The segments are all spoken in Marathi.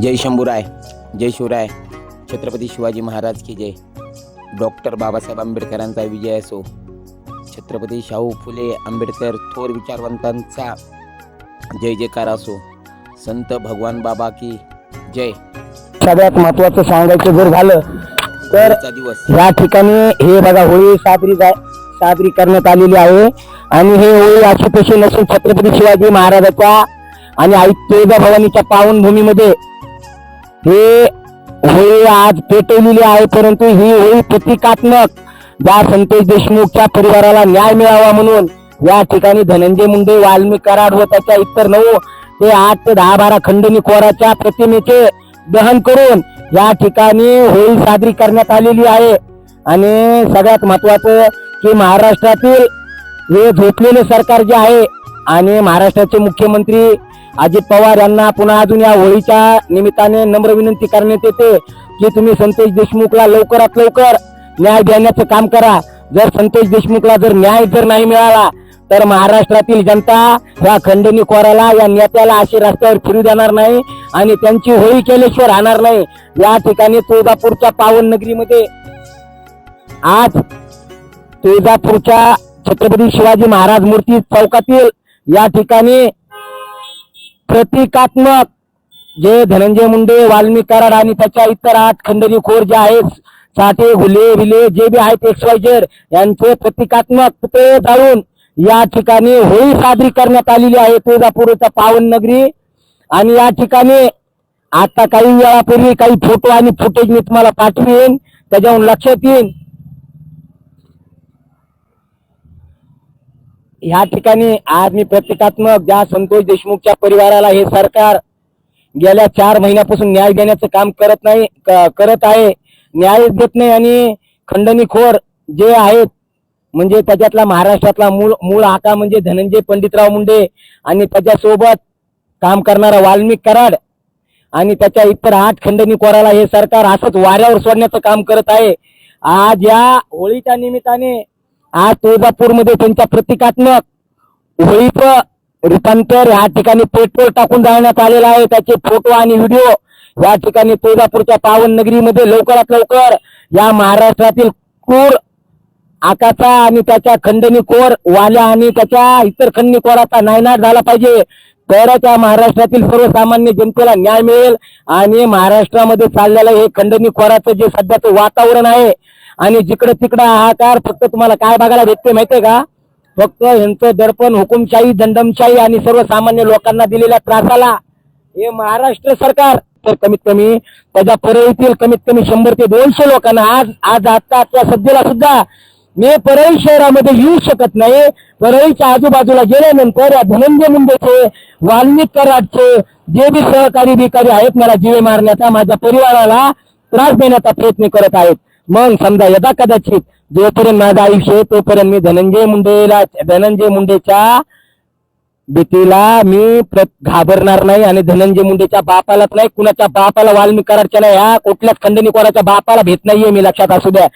जय शंभूराय जय शिवराय. छत्रपती शिवाजी महाराज की जय. डॉक्टर बाबासाहेब आंबेडकरांचा विजय असो. छत्रपती शाहू फुले आंबेडकर थोर विचारवंतांचा जय जयकार असो. संत भगवान बाबा की जय. सगळ्यात महत्वाचं सांगायचं जर झालं तर दिवस. या ठिकाणी हे बघा होळी साजरी जा- साजरी करण्यात आलेली आहे. आणि हे होळी अशी तशी नसून छत्रपती शिवाजी महाराजाच्या आणि आई तुळजाभवानीच्या पावनभूमीमध्ये हे होळी आज पेटवलेली आहे परंतु ही होळी प्रतिकात्मक. ज्या संतोष देशमुखच्या परिवाराला न्याय मिळावा म्हणून या ठिकाणी धनंजय मुंडे वाल्मिक कराड व त्याच्या इतर नऊ ते आठ ते दहा बारा खंडणी कोराच्या प्रतिमेचे दहन करून या ठिकाणी होळी साजरी करण्यात आलेली आहे. आणि सगळ्यात महत्वाचं की महाराष्ट्रातील हे झोपलेले सरकार जे आहे आणि महाराष्ट्राचे मुख्यमंत्री अजित पवार यांना पुन्हा अजून या होळीच्या निमित्ताने नम्र विनंती करण्यात येते की तुम्ही संतोष देशमुखला लवकरात लवकर न्याय देण्याचं काम करा. जर संतोष देशमुखला जर न्याय जर नाही मिळाला तर महाराष्ट्रातील जनता या खंडणीखोराला या नेत्याला अशी रस्त्यावर फिरू देणार नाही आणि त्यांची होळी केल्याशिवाय राहणार नाही. या ठिकाणी तुळजापूरच्या पावन नगरीमध्ये आज तुळजापूरच्या छत्रपती शिवाजी महाराज मूर्ती चौकातील या ठिकाणी प्रतिकात्मक. जे धनंजय मुंडे वाल्मिक कराड आणि त्याच्या इतर आठ खंडणी खोर जे आहेत साठे हुले विले जे बी आहेत एक्स वाय यांचे प्रतिकात्मक पुतळे जाळून या ठिकाणी होळी साजरी करण्यात आलेली आहे तुळजापूरच्या पावन नगरी. आणि या ठिकाणी आता काही वेळापूर्वी काही फोटो आणि फुटेज मी तुम्हाला पाठवीन. त्याच्याहून लक्षात येईन. ह्या ठिकाणी आज मी प्रतिकात्मक ज्या संतोष देशमुखच्या परिवाराला हे सरकार गेल्या चार महिन्यापासून न्याय देण्याचं काम करत नाही करत आहे न्याय देत नाही आणि खंडणीखोर जे आहेत म्हणजे त्याच्यातला महाराष्ट्रातला मूळ मूळ हाका म्हणजे धनंजय पंडितराव मुंडे आणि त्याच्यासोबत काम करणारा वाल्मिक कराड आणि त्याच्या इतर आठ खंडणी कोराला हे सरकार असंच वाऱ्यावर सोडण्याचं काम करत आहे. आज या होळीच्या निमित्ताने आज तुळजापूरमध्ये त्यांच्या प्रतिकात्मक होळीचं रूपांतर या ठिकाणी पेट्रोल टाकून जाळण्यात आलेलं आहे. त्याचे फोटो आणि व्हिडिओ या ठिकाणी तुळजापूरच्या पावन नगरीमध्ये लवकरात लवकर या महाराष्ट्रातील क्रूर आकाचा आणि त्याच्या खंडणी कोर वाल्या आणि त्याच्या इतर खंडणी कोराचा नायनाट झाला पाहिजे. तरच या महाराष्ट्रातील सर्वसामान्य जनतेला न्याय मिळेल आणि महाराष्ट्रामध्ये चाललेलं हे खंडणीखोराचं जे सध्याचं वातावरण आहे आणि जिकडं तिकडं हाकार फक्त तुम्हाला काय बघायला भेटते माहितीये का? फक्त यांचं दर्पण हुकुमशाही दंडमशाही आणि सर्वसामान्य लोकांना दिलेल्या त्रासाला हे महाराष्ट्र सरकार तर कमीत कमी त्याच्या परळीतील कमीत कमी शंभर ते दोनशे लोकांना आज आज आता त्या सध्याला सुद्धा मी परळी शहरामध्ये येऊ शकत नाही. परळीच्या आजूबाजूला गेल्यानंतर या धनंजय मुंडेचे वाल्मिक कराडचे जे बी सहकारी अधिकारी आहेत मला जीवे मारण्याचा माझ्या परिवाराला त्रास देण्याचा प्रयत्न करत आहेत. मग समजा यदा कदाचित जोपर्यंत माझं आयुष्य आहे, तोपर्यंत मी धनंजय मुंडेला धनंजय मुंडेच्या भीतीला मी घाबरणार नाही आणि धनंजय मुंडेच्या बापालाच नाही कुणाच्या बापाला वाल्मिक नाही ह्या कुठल्याच खंडणी कोणाच्या बापाला भेट नाहीये मी लक्षात असू द्या.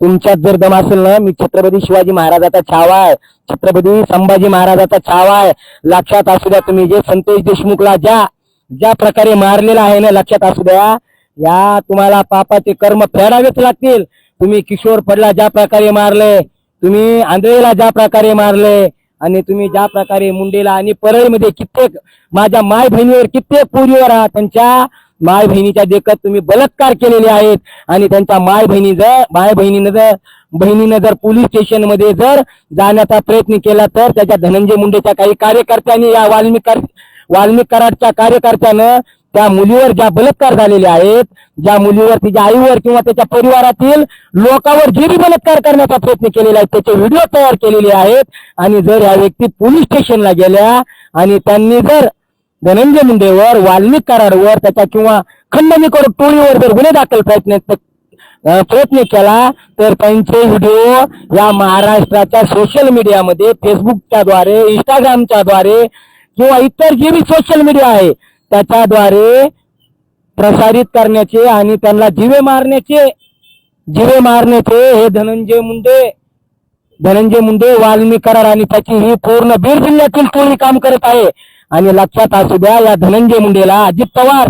तुमच्यात जर दम असेल ना मी छत्रपती शिवाजी महाराजाचा छावा आहे. छत्रपती संभाजी महाराजाचा छावा आहे. लक्षात असू द्या तुम्ही जे संतोष देशमुखला ज्या ज्या प्रकारे मारलेला आहे ना लक्षात असू द्या. या तुम्हाला पापाचे कर्म फेडावेच लागतील. तुम्ही किशोर पडला ज्या प्रकारे मारले तुम्ही आंधळेला ज्या प्रकारे मारले आणि तुम्ही ज्या प्रकारे मुंडेला आणि परळीमध्ये कित्येक माझ्या माय बहिणीवर कित्येक पूर्वीवर आहात त्यांच्या माय बहिणीच्या देखत तुम्ही बलात्कार केलेले आहेत. आणि त्यांच्या माय बहिणी जर माय बहिणीनं जर बहिणीनं जर पोलीस स्टेशनमध्ये जर जाण्याचा प्रयत्न केला तर त्याच्या धनंजय मुंडेच्या काही कार्यकर्त्यांनी या वाल्मिक वाल्मिक कराडच्या कार्यकर्त्यानं त्या मुलीवर ज्या बलात्कार झालेले आहेत ज्या मुलीवर तिच्या आईवर किंवा त्याच्या परिवारातील लोकांवर जे बी बलात्कार करण्याचा प्रयत्न केलेला आहे त्याचे व्हिडिओ तयार केलेले आहेत. आणि जर ह्या व्यक्ती पोलीस स्टेशनला गेल्या आणि त्यांनी जर धनंजय मुंडेवर वाल्मिक कराडवर त्याच्या किंवा खंडणी करून टोळीवर जर गुन्हे दाखल प्रयत्न प्रयत्न केला तर त्यांचे व्हिडिओ या महाराष्ट्राच्या सोशल मीडियामध्ये फेसबुकच्या द्वारे इंस्टाग्रामच्या द्वारे किंवा इतर जे बी सोशल मीडिया आहे त्याच्याद्वारे प्रसारित करण्याचे आणि त्यांना जिवे मारण्याचे जिवे मारण्याचे हे धनंजय मुंडे धनंजय मुंडे वाल्मीकरार आणि त्याची ही पूर्ण बीड जिल्ह्यातील टोळी काम करत आहे. आणि लक्षात असू द्या या धनंजय मुंडेला अजित पवार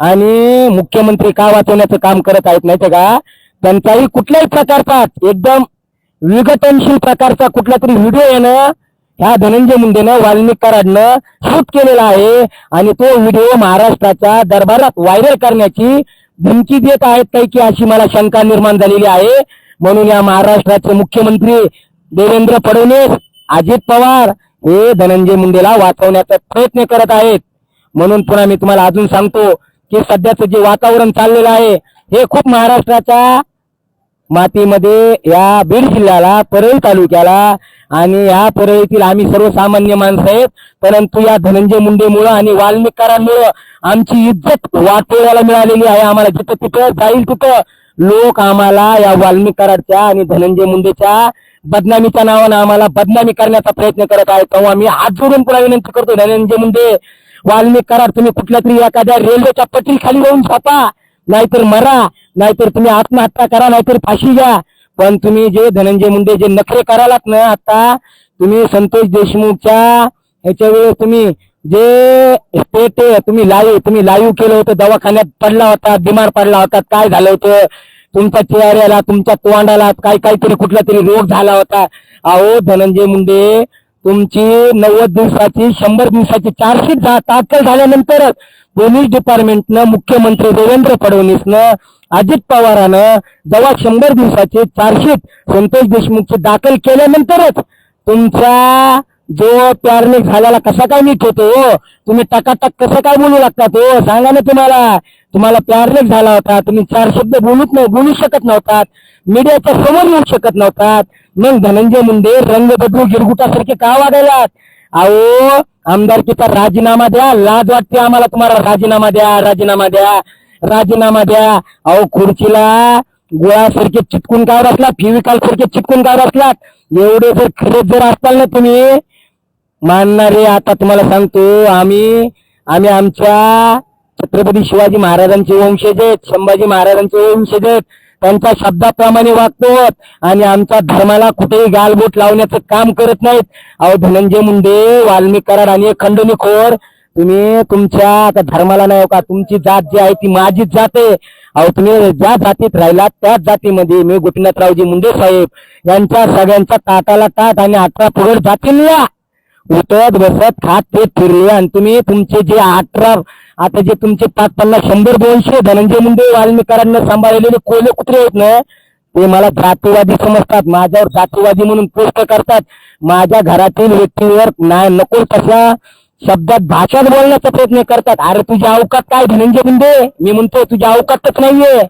आणि मुख्यमंत्री का वाचवण्याचं काम करत आहेत नाही का? त्यांचाही कुठल्याही प्रकारचा एकदम विघटनशील प्रकारचा कुठला तरी व्हिडिओ येणं ह्या धनंजय मुंडेनं वाल्मिक कराडनं शूट केलेला आहे. आणि तो व्हिडिओ महाराष्ट्राच्या दरबारात व्हायरल करण्याची धमकी देत आहेत काही की अशी मला शंका निर्माण झालेली आहे. म्हणून या महाराष्ट्राचे मुख्यमंत्री देवेंद्र फडणवीस अजित पवार हे धनंजय मुंडेला वाचवण्याचा प्रयत्न करत आहेत. म्हणून पुन्हा मी तुम्हाला अजून सांगतो की सध्याचं जे वातावरण चाललेलं आहे हे खूप महाराष्ट्राच्या मातीमध्ये या बीड जिल्ह्याला परळी तालुक्याला आणि या परळीतील आम्ही सर्वसामान्य माणसं आहेत. परंतु या धनंजय मुंडेमुळं आणि वाल्मिकारांमुळं आमची इज्जत वाटोळ्याला मिळालेली आहे. आम्हाला जिथं तिथं जाईल तिथं लोक आम्हाला या वाल्मिकाराच्या आणि धनंजय मुंडेच्या बदनामीच्या नावानं आम्हाला बदनामी करण्याचा प्रयत्न करत आहे तेव्हा मी हात जोडून पुन्हा विनंती करतो धनंजय मुंडे वाल्मिक करार तुम्ही कुठल्या तरी एखाद्या रेल्वेच्या पटरी खाली जाऊन छापा नाहीतर मरा नाहीतर तुम्ही आत्महत्या करा नाहीतर फाशी घ्या. पण तुम्ही जे धनंजय मुंडे जे नखरे करालात ना आता तुम्ही संतोष देशमुखच्या ह्याच्या वेळेस तुम्ही जे स्टेट तुम्ही लाईव्ह तुम्ही लाईव्ह केलं होतं दवाखान्यात पडला होता बिमार पडला होता काय झालं होतं? तुमच्या चेहऱ्याला तुमच्या तोंडाला काय काहीतरी कुठला तरी रोग झाला होता. अहो धनंजय मुंडे तुमची नव्वद दिवसाची शंभर दिवसाची चार्जशीट झा- दाखल झाल्यानंतरच पोलीस डिपार्टमेंटनं मुख्यमंत्री देवेंद्र फडणवीसनं अजित पवारानं जेव्हा शंभर दिवसाची चार्जशीट संतोष देशमुखची दाखल केल्यानंतरच तुमच्या जो प्यारने झाल्याला कसा काय नीट होतो हो? तुम्ही टकाटक कसं काय बोलू लागतात हो सांगा ना तुम्हाला. तुम्हाला प्यारलेख झाला होता तुम्ही चार शब्द बोलूच नाही बोलू शकत नव्हतात. मीडियाच्या समोर येऊ शकत नव्हतात. मग धनंजय मुंडे रंग बदलू गिरगुटासारखे का वागायलात? अहो आमदारकीचा राजीनामा द्या लाज वाटते आम्हाला तुम्हाला. राजीनामा द्या राजीनामा द्या राजीनामा द्या. अहो खुर्चीला गोळासारखे चिटकून काय बसलात? फिविकाल सारखे चिटकून काय बसलात? एवढे जर खरेच जर असताल ना तुम्ही मानणारे आता तुम्हाला सांगतो आम्ही आम्ही आमच्या छत्रपती शिवाजी महाराजांचे वंशज आहेत संभाजी महाराजांचे वंशज आहेत. त्यांच्या शब्दाप्रमाणे वागतो आणि आमच्या धर्माला कुठेही गालबोट लावण्याचं काम करत नाहीत. अहो धनंजय मुंडे वाल्मिक कराड आणि खंडणीखोर तुम्ही तुमच्या आता धर्माला नाही हो का तुमची जात जी आहे ती माझीच जात आहे. अहो तुम्ही ज्या जातीत राहिला त्याच जातीमध्ये मी गोपीनाथरावजी मुंडे साहेब यांच्या सगळ्यांच्या ताटाला ताट आणि अठरा पुढे जातीला उठत बसत खात ते फिरले आणि तुम्ही तुमचे जे अठरा आता जे तुमचे पाच पन्नास शंभर दोनशे धनंजय मुंडे वाल्मिकारांना सांभाळलेले कोले कुत्रे आहेत ना ते मला जातीवादी समजतात. माझ्यावर जातीवादी म्हणून पोस्ट करतात. माझ्या घरातील व्यक्तीवर नाही नको तशा शब्दात भाषाच बोलण्याचा प्रयत्न करतात. अरे तुझ्या अवकात काय धनंजय मुंडे? मी म्हणतो तुझ्या अवकातच नाहीये.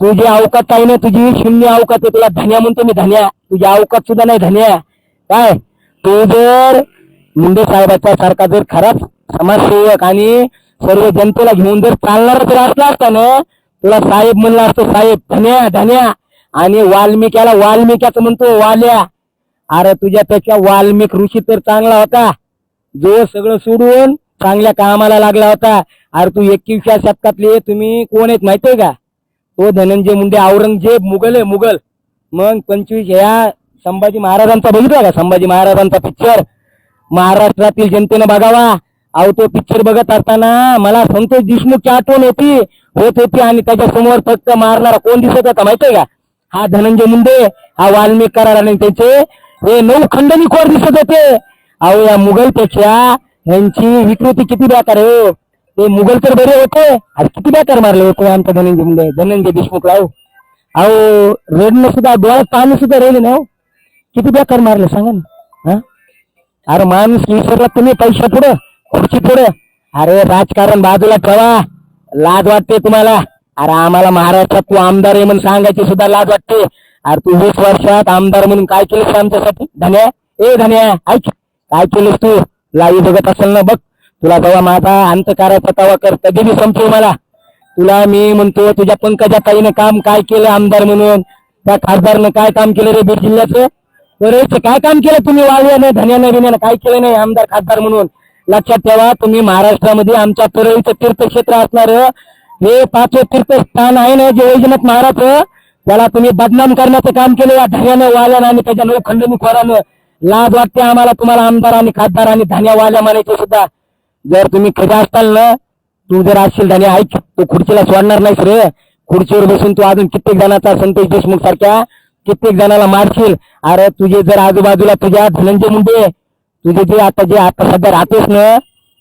तुझी अवकात काही नाही तुझी शून्य अवकात आहे. तुला धन्या म्हणतो मी धन्या. तुझ्या अवकात सुद्धा नाही धन्या. काय? तू जर मुंडे साहेबाच्या सारखा जर खराच समाजसेवक आणि सर्व जनतेला घेऊन जर चालणार जर असला असता ना तुला साहेब म्हणला असतो साहेब धन्या धन्या. आणि वाल्मिक्याला वाल्मिक्याचं म्हणतो वाल्या. अरे तुझ्यापेक्षा वाल्मिक ऋषी तर चांगला होता. जो सगळं सोडून चांगल्या कामाला लागला होता. अरे तू एकवीसव्या शतकातले तुम्ही कोण आहेत माहितीये का? तो धनंजय मुंडे औरंगजेब मुघल आहे मुघल. मग पंचवीस ह्या संभाजी महाराजांचा बघितला का? संभाजी महाराजांचा पिक्चर महाराष्ट्रातील जनतेनं बघावा. अहो तो पिक्चर बघत असताना मला संतोष देशमुखची आठवण होती. होत होती आणि त्याच्यासमोर फक्त मारणारा कोण दिसत होता माहितीये का? हा धनंजय मुंडे हा वाल्मिक करार आणि त्याचे हे नऊ खंडणी खोर दिसत होते. अहो या मुघलपेक्षा यांची विकृती किती बेकार हो. ते मुघल तर बरे होते. आज किती बेकार मारले होते आमचा धनंजय मुंडे धनंजय देशमुख राव. अहो रडणं सुद्धा डोळ्यात पाहणं सुद्धा राहिले ना हो. किती बेकार मारले सांगा ना. हा? अरे माणूस विसरला तुम्ही पैशा पुढं खुर्ची पुढं. अरे राजकारण बाजूला ठेवा. लाज वाटते तुम्हाला. अरे आम्हाला महाराष्ट्रात तू आमदार आहे म्हणून सांगायची सुद्धा लाज वाटते. अरे तू वीस वर्षात आमदार म्हणून काय केलंस आमच्यासाठी? धन्या ए धन्या ऐक. काय केलंस तू? लाई बघत असेल ना बघ. तुला तेव्हा माझा अंत करायचा तवा कर कधी मी संपतो मला. तुला मी म्हणतो तुझ्या पंकजा ताईनं काम काय केलं आमदार म्हणून? त्या खासदारनं काय काम केलं रे बीड जिल्ह्याचं? बरेच काय काम केलं तुम्ही वाळव्यानं धन्यानं विन्याने काय केलं नाही आमदार खासदार म्हणून? लक्षात ठेवा तुम्ही महाराष्ट्रामध्ये आमच्या परळीचं तीर्थक्षेत्र असणार. हे पाचवे तीर्थस्थान आहे ना जे वैजनाथ महाराज त्याला तुम्ही बदनाम करण्याचं काम केलं या धन्यानं वाल्यानं आणि त्याच्या लोखंडनी खोरानं लाज वाटते आम्हाला तुम्हाला आमदार आणि खासदार आणि धन्या वाल्या म्हणायचे सुद्धा. जर तुम्ही खरं असताल ना तू जर असशील धन्या ऐक तू खुर्चीला सोडणार नाहीस रे खुर्चीवर बसून तू अजून कित्येक जणांचा संतोष देशमुख सारख्या कित्येक जणाला मारशील. अरे तुझे जर आजूबाजूला तुझ्या धनंजय मुंडे तुझे जे आता जे आता सध्या राहतोस ना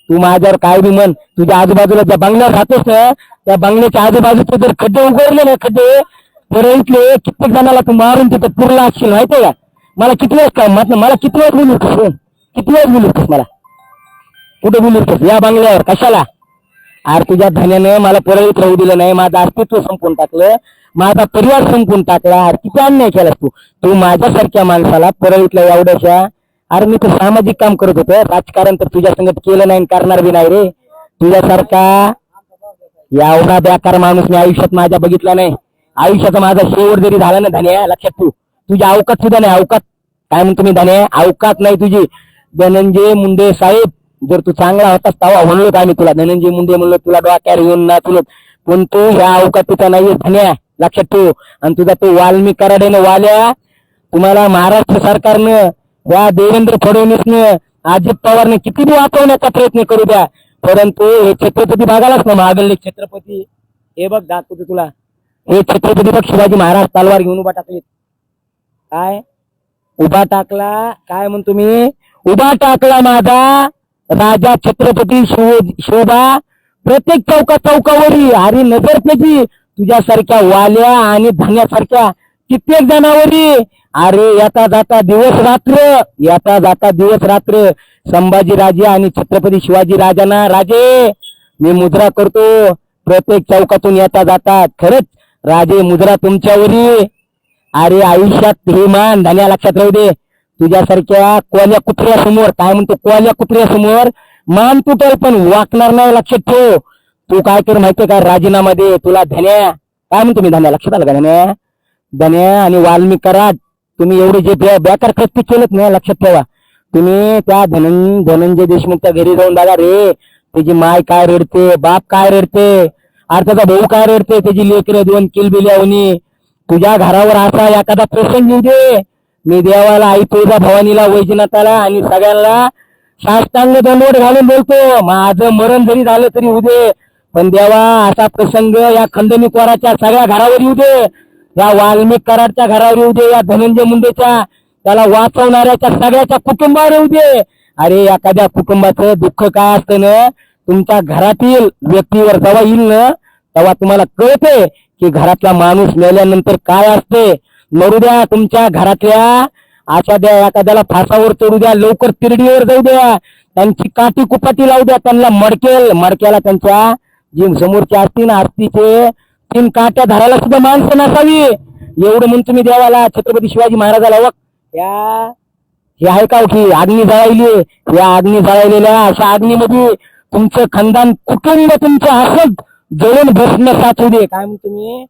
तू माझ्यावर काय बी म्हण तुझ्या आजूबाजूला ज्या बंगल्यावर राहतोस ना त्या बंगल्याच्या आजूबाजूचे जर खड्डे उघडले ना खड्डे तर इथले कित्येक जणाला तू मारून तिथं पुरला असशील माहितीये का? मला किती वेळेस काय म्हटलं मला किती वेळेस बोलू होतोस हो. किती वेळेस बोलू होतोस मला? कुठे बोलू होतोस या बंगल्यावर कशाला? अरे तुझ्या धन्यानं मला परळीत राहू दिलं नाही माझं अस्तित्व संपून टाकलं. माझा परिवार संपून टाकला अरे किती अन्याय केलास तू. तू माझ्यासारख्या माणसाला परळीतल्या एवढ्याशा अरे मी तर सामाजिक काम करत होतो राजकारण तर तुझ्या संगत केलं नाही आणि करणार बी नाही रे. तुझ्यासारखा एवढा बेकार माणूस मी आयुष्यात माझ्या बघितला नाही. आयुष्याचा माझा शेवट जरी झाला ना धन्या लक्षात तू तुझी अवकात सुद्धा नाही अवकात. काय म्हणतो मी धन्या? अवकात नाही तुझी. धनंजय मुंडे साहेब जर तू चांगला होतास तवा म्हणलो का मी तुला. धनंजय मुंडे म्हणलो तुला डोक्यावर येऊन ना तुला पण तू ह्या अवकातीचा नाहीये धन्या. लक्षात ठेव. आणि तुझा तो वाल्मी कराडेनं वाल्या तुम्हाला महाराष्ट्र सरकारनं या देवेंद्र फडणवीसनं अजित पवारने किती बी वाचवण्याचा प्रयत्न करू द्या. परंतु हे छत्रपती भागालाच ना महागडले छत्रपती. हे बघ दाखवतो तुला. हे छत्रपती बघ शिवाजी महाराज तलवार घेऊन उभा टाकले काय? उभा टाकला. काय म्हणतो मी? उभा टाकला माझा राजा छत्रपती शो शोभा. प्रत्येक चौका चौकावरी. हरी नजर त्याची. तुझ्यासारख्या वाल्या आणि धान्यासारख्या कित्येक जनावरी. अरे येता जाता दिवस रात्र येता जाता दिवस रात्र. संभाजी राजे आणि छत्रपती शिवाजी राजांना राजे मी मुद्रा करतो. प्रत्येक चौकातून येता जाता. खरंच राजे मुद्रा तुमच्यावरी. अरे आयुष्यात हे मान धान्या लक्षात राहू दे. तुझ्यासारख्या कोल्या कुत्र्यासमोर काय म्हणतो कोल्या कुत्र्यासमोर मान तुटेल पण वाकणार नाही लक्षात ठेव. तू काय कर माहितीये का? राजीनामा दे तुला धन्या. काय म्हणतो मी धन्या? लक्षात आलं का धन्या? धन्या आणि वाल्मिक कराड तुम्ही एवढे जे बेकार कृत्य केलेत ना लक्षात ठेवा. तुम्ही त्या धनं धनंजय देशमुखच्या घरी जाऊन बघा रे. त्याची माय काय रडते बाप काय रडते अर्थाचा त्याचा भाऊ काय रडते त्याची लेकरं दोन किलबिल्यावनी. तुझ्या घरावर असा एखादा प्रसंग येऊ दे. मी देवाला आई तुझा भवानीला वैजनाथाला आणि सगळ्यांना साष्टांग दंडवट घालून बोलतो. माझं मरण जरी झालं तरी होऊ दे. पण देवा असा प्रसंग या खंडणी सगळ्या घरावर येऊ दे. या वाल्मिक कराडच्या घरावर येऊ दे या धनंजय मुंडेच्या त्याला वाचवणाऱ्याच्या सगळ्याच्या कुटुंबावर येऊ दे. अरे एखाद्या कुटुंबाचं दुःख काय असतं ना? तुमच्या घरातील व्यक्तीवर जेव्हा येईल ना तेव्हा तुम्हाला कळते की घरातला माणूस मेल्यानंतर काय असते. मरू द्या तुमच्या घरातल्या अशा द्या एखाद्याला फासावर चढू द्या लवकर तिरडीवर जाऊ द्या. त्यांची काठी कुपाटी लावू द्या त्यांना मडकेल मडक्याला त्यांच्या जी समोरची असती ना आरतीचे तीन काट्या धरायला सुद्धा माणसं नसावी. एवढं म्हणून तुम्ही देवाला छत्रपती शिवाजी महाराजाला वक या हे आहे का की अग्नी जळायली या अग्नी जळायलेल्या अशा अग्नीमध्ये तुमचं खानदान कुटुंब तुमचं असत जळून भस्म साचू दे. काय म्हणतो मी?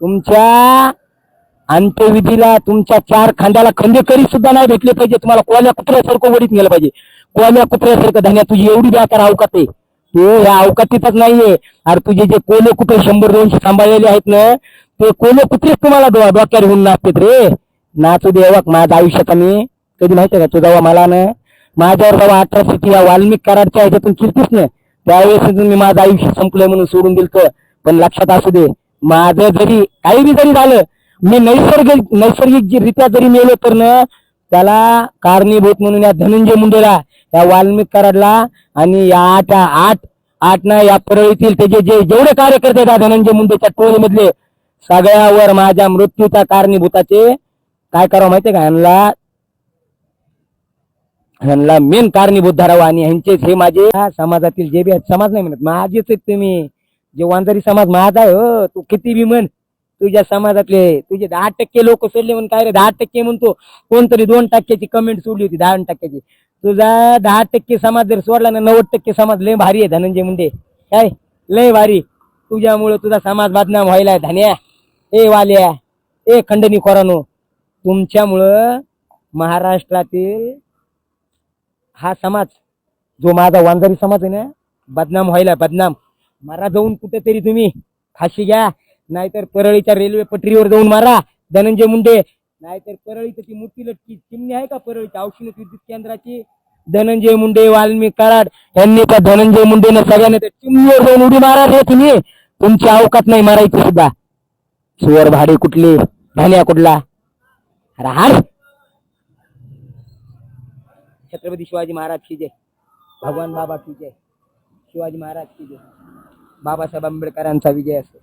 तुमच्या अंत्यविधीला तुमच्या चार खांद्याला खंडेकरी सुद्धा नाही भेटले पाहिजे. तुम्हाला कोल्या कुत्र्यासारखं वडीत नेलं पाहिजे. कोल्या कुत्र्यासारखं धान्या तुझी एवढी बेकार का ते? तू ह्या अवकातीतच नाहीये. अरे तुझे जे कोले कुत्रे शंभर दोनशे सांभाळलेले आहेत ना ते कोले कुत्रेच तुम्हाला डो- डोक्यावर घेऊन नाचतात रे. नाचू देवा माझ्या आयुष्यात मी कधी माहितीये का तू जेव्हा मला ना माझ्यावर जेव्हा अठराशे या वाल्मिक कराडच्या ह्याच्यातून किरतीस ना त्यावेळेस मी माझं आयुष्य संपलंय म्हणून सोडून दिलत. पण लक्षात असू दे माझं जरी काही बी जरी झालं मी नैसर्गिक नैसर्गिक जी रित्या जरी मेलो तर ना त्याला कारणीभूत म्हणून या धनंजय मुंडेला या वाल्मिक कराडला आणि या आठ आठ आठ ना या परळीतील त्याचे जे जेवढे कार्यकर्ते आहेत धनंजय मुंडेच्या टोळीमधले सगळ्यावर माझ्या मृत्यूच्या कारणीभूताचे काय करावं माहितीये का? ह्यांना ह्यांना मेन कारणीभूत धरावं आणि ह्यांचेच हे माझे समाजातील जे बी आहेत समाज नाही म्हणत माझेच आहेत तुम्ही. जे वांजारी समाज माझा आहे हो तू किती बी म्हण तुझ्या समाजातले तुझे दहा टक्के लोक सोडले म्हणून काय रे दहा टक्के म्हणतो. कोणतरी दोन टक्क्याची कमेंट सोडली होती दहा टक्क्याची. तुझा दहा टक्के समाज जर सोडला ना नव्वद टक्के समाज लय भारी आहे धनंजय मुंडे. काय? लय भारी. तुझ्यामुळं तुझा समाज बदनाम व्हायला धन्या. ए वाल्या. ए खंडणी खोरानो. तुमच्यामुळं महाराष्ट्रातील हा समाज जो माझा वांजारी समाज आहे ना बदनाम व्हायला बदनाम. मारा जाऊन कुठेतरी तुम्ही. फाशी घ्या. नाहीतर परळीच्या रेल्वे पटरीवर जाऊन मारा. धनंजय मुंडे नाहीतर परळीचं ती मोठी लटकी चिमणी आहे का परळीच्या औष्णिक विद्युत केंद्राची. धनंजय मुंडे वाल्मी कराड यांनी त्या धनंजय मुंडेनं सगळ्यांना त्या चिमणीवर जाऊन उडी मारायला हे तुम्ही. तुमची अवकात नाही मारायची सुद्धा. सुवर भाडे कुठले? धान्या कुठला? अरे हाड छत्रपती शिवाजी महाराज की जय. भगवान बाबा की जय. शिवाजी महाराज की जय. बाबासाहेब आंबेडकरांचा विजय असो.